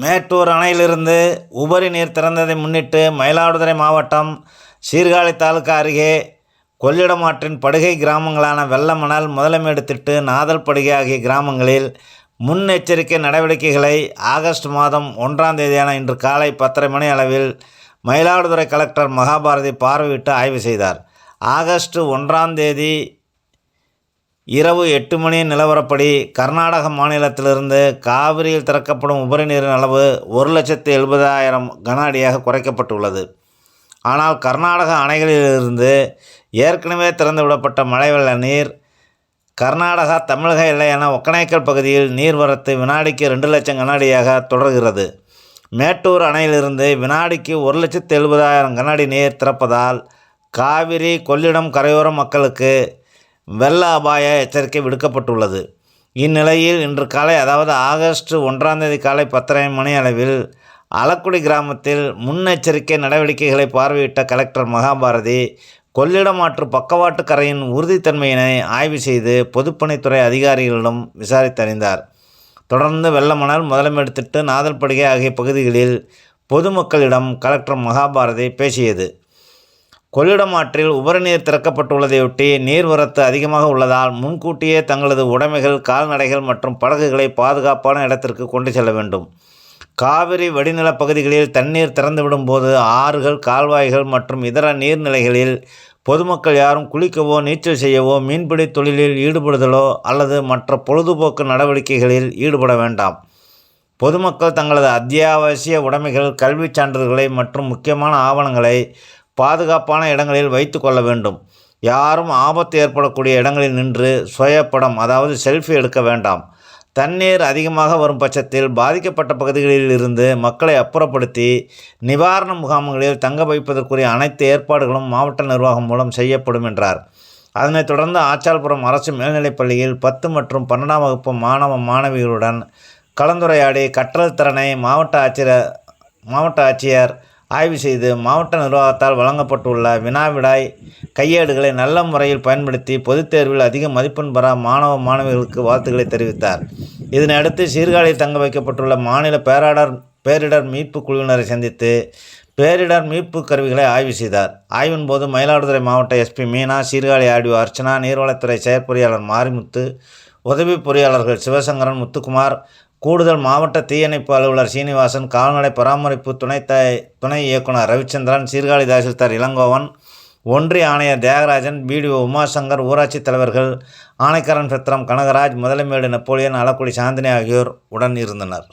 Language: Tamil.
மேட்டூர் அணையிலிருந்து உபரி நீர் திறந்ததை முன்னிட்டு மயிலாடுதுறை மாவட்டம் சீர்காழி தாலுகா அருகே கொள்ளிடம் ஆற்றின் படுகை கிராமங்களான வெள்ளமணல் முதலமேடு திட்டு நாதல்படுகை ஆகிய கிராமங்களில் முன்னெச்சரிக்கை நடவடிக்கைகளை ஆகஸ்ட் மாதம் ஒன்றாம் தேதியான இன்று காலை பத்தரை மணி அளவில் மயிலாடுதுறை கலெக்டர் மகாபாரதி பார்வையிட்டு ஆய்வு செய்தார். ஆகஸ்ட் ஒன்றாம் தேதி இரவு எட்டு மணி நிலவரப்படி கர்நாடக மாநிலத்திலிருந்து காவிரியில் திறக்கப்படும் உபரி நீரின் அளவு ஒரு லட்சத்து எழுபதாயிரம் கன அடியாக குறைக்கப்பட்டுள்ளது. ஆனால் கர்நாடக அணைகளிலிருந்து ஏற்கனவே திறந்து விடப்பட்ட மழை வெள்ள நீர் கர்நாடகா தமிழக எல்லையான ஒக்கநாய்க்கல் பகுதியில் நீர்வரத்து வினாடிக்கு ரெண்டு லட்சம் கன அடியாக தொடர்கிறது. மேட்டூர் அணையிலிருந்து வினாடிக்கு ஒரு லட்சத்து எழுபதாயிரம் கன அடி நீர் திறப்பதால் காவிரி கொள்ளிடம் கரையோர மக்களுக்கு வெள்ள அபாய எச்சரிக்கை விடுக்கப்பட்டுள்ளது. இந்நிலையில் இன்று காலை அதாவது ஆகஸ்ட் ஒன்றாம் தேதி காலை பத்தரை மணி அளவில் அலக்குடி கிராமத்தில் முன்னெச்சரிக்கை நடவடிக்கைகளை பார்வையிட்ட கலெக்டர் மகாபாரதி கொள்ளிடம் ஆற்று பக்கவாட்டு கரையின் உறுதித்தன்மையினை ஆய்வு செய்து பொதுப்பணித்துறை அதிகாரிகளிடம் விசாரித்தறிந்தார் தொடர்ந்து வெள்ளமணல் முதலமேடு திட்டு நாதல்படுகை ஆகிய பகுதிகளில் பொதுமக்களிடம் கலெக்டர் மகாபாரதி பேசியது. கொள்ளிடம் ஆற்றில் உபரிநீர் திறக்கப்பட்டுள்ளதையொட்டி நீர்வரத்து அதிகமாக உள்ளதால் முன்கூட்டியே தங்களது உடைமைகள் கால்நடைகள் மற்றும் படகுகளை பாதுகாப்பான இடத்திற்கு கொண்டு செல்ல வேண்டும். காவிரி வடிநிலப் பகுதிகளில் தண்ணீர் திறந்துவிடும் போது ஆறுகள் கால்வாய்கள் மற்றும் இதர நீர்நிலைகளில் பொதுமக்கள் யாரும் குளிக்கவோ நீச்சல் செய்யவோ மீன்பிடி தொழிலில் ஈடுபடுதலோ அல்லது மற்ற பொழுதுபோக்கு நடவடிக்கைகளில் ஈடுபட வேண்டாம். பொதுமக்கள் தங்களது அத்தியாவசிய உடைமைகள் கல்விச் சான்றிதழ்களை மற்றும் முக்கியமான ஆவணங்களை பாதுகாப்பான இடங்களில் வைத்து கொள்ள வேண்டும். யாரும் ஆபத்து ஏற்படக்கூடிய இடங்களில் நின்று சுயப்படம் அதாவது செல்ஃபி எடுக்க வேண்டாம். தண்ணீர் அதிகமாக வரும் பட்சத்தில் பாதிக்கப்பட்ட பகுதிகளில் இருந்து மக்களை அப்புறப்படுத்தி நிவாரண முகாம்களில் தங்க வைப்பதற்குரிய அனைத்து ஏற்பாடுகளும் மாவட்ட நிர்வாகம் மூலம் செய்யப்படும் என்றார். அதனைத் தொடர்ந்து ஆச்சால்புரம் அரசு மேல்நிலைப் பள்ளியில் பத்து மற்றும் பன்னெண்டாம் வகுப்பு மாணவ மாணவிகளுடன் கலந்துரையாடி கற்றல் திறனை மாவட்ட ஆட்சியர் மாவட்ட ஆட்சியர் ஆய்வு செய்து மாவட்ட நிர்வாகத்தால் வழங்கப்பட்டுள்ள வினாவிடாய் கையேடுகளை நல்ல முறையில் பயன்படுத்தி பொதுத் தேர்வில் அதிக மதிப்பெண் பெற மாணவ மாணவிகளுக்கு வாழ்த்துக்களை தெரிவித்தார். இதனையடுத்து சீர்காழியில் தங்க வைக்கப்பட்டுள்ள மாநில பேராடர் பேரிடர் மீட்பு குழுவினரை சந்தித்து பேரிடர் மீட்பு கருவிகளை ஆய்வு செய்தார். ஆய்வின் போது மயிலாடுதுறை மாவட்ட எஸ்பி மீனா சீர்காழி ஆடியோ அர்ச்சனா நீர்வளத்துறை செயற்பொறியாளர் மாரிமுத்து உதவி பொறியாளர்கள் சிவசங்கரன் முத்துக்குமார் கூடுதல் மாவட்ட தீயணைப்பு அலுவலர் சீனிவாசன் கால்நடை பராமரிப்பு துணை த துணை இயக்குனர் ரவிச்சந்திரன் சீர்காழி தாசில்தார் இளங்கோவன் ஒன்றிய ஆணையர் தியாகராஜன் பிடிஓ உமாசங்கர் ஊராட்சி தலைவர்கள் ஆணைக்கரன் சத்திரம் கனகராஜ் முதலமேடு நெப்போலியன் ஆலக்குடி சாந்தினி ஆகியோர் உடன் இருந்தனர்.